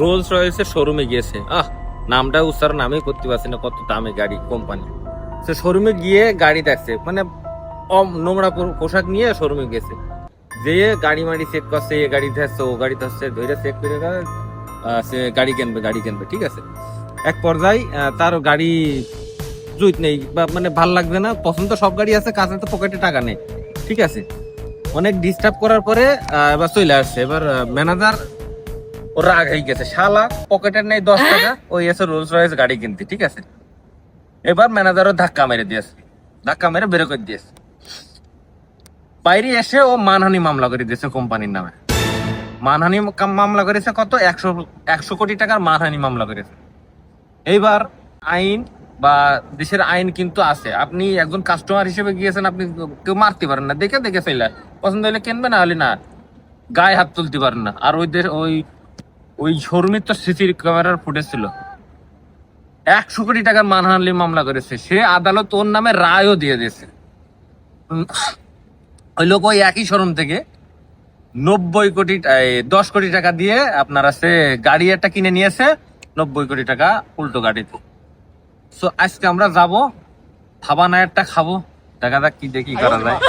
Rolle's রয়েসের শোরুমে গিয়েছে। আহ, নামটা উচ্চারণ আমি করতে পারছি না, কত দামে গাড়ি কোম্পানি সে শোরুমে গিয়ে গাড়ি দেখছে মানে নোংরা পোশাক নিয়ে শোরুমে গেছে। যেয়ে গাড়ি মাড়ি চেক করছে, এ গাড়ি ধরছে, ও গাড়ি ধরছে ধরে চেক করে সে গাড়ি কিনবে গাড়ি কিনবে, ঠিক আছে? এক পর্যায়ে তার গাড়ি জুইত নেই, বা মানে ভালো লাগবে না, পছন্দ সব গাড়ি আছে, কাছে তো পকেটে টাকা নেই, ঠিক আছে? অনেক ডিস্টার্ব করার পরে এবার চলে আসছে, এবার ম্যানেজার ও রাগ হয়ে গেছে। শালা পকেটের নেই দশ টাকা ওই এসে রোলস রয়েস গাড়ি কিনতে ঠিক আছে? এবার ম্যানেজারও ধাক্কা মেরে দিয়েছে। ধাক্কা মেরে বের করে দিয়েছে। বাইরে এসে ও মানহানি মামলা করে দিয়েছে কোম্পানির নামে। মানহানি মামলা করেছে কত? একশো একশো কোটি টাকার মানহানি মামলা করেছে। এইবার আইন বা দেশের আইন কিন্তু আছে। আপনি একজন কাস্টমার হিসেবে গিয়েছেন আপনি কেউ মারতে পারেন না। দেখে দেখে ফেলে পছন্দ হলে কিনবে না হলে না। গায়ে হাত তুলতে পারেন না। আর ওই দেশ ওই ওই শোরুমের তো সিসির ক্যামেরার ফুটেজ ছিল। একশো কোটি টাকার মানহানি মামলা করেছে। সে আদালত ওর নামে রায়ও দিয়ে দিয়েছে। ওই লোক ওই একই শোরুম থেকে নব্বই কোটি দশ কোটি টাকা দিয়ে আপনারা সে গাড়ি একটা কিনে নিয়েছে, নব্বই কোটি টাকা উল্টো গাড়িতে। সো আজকে আমরা যাব থাবা নায়ারটা খাব। দেখা যাক কি দেখি করা যায়।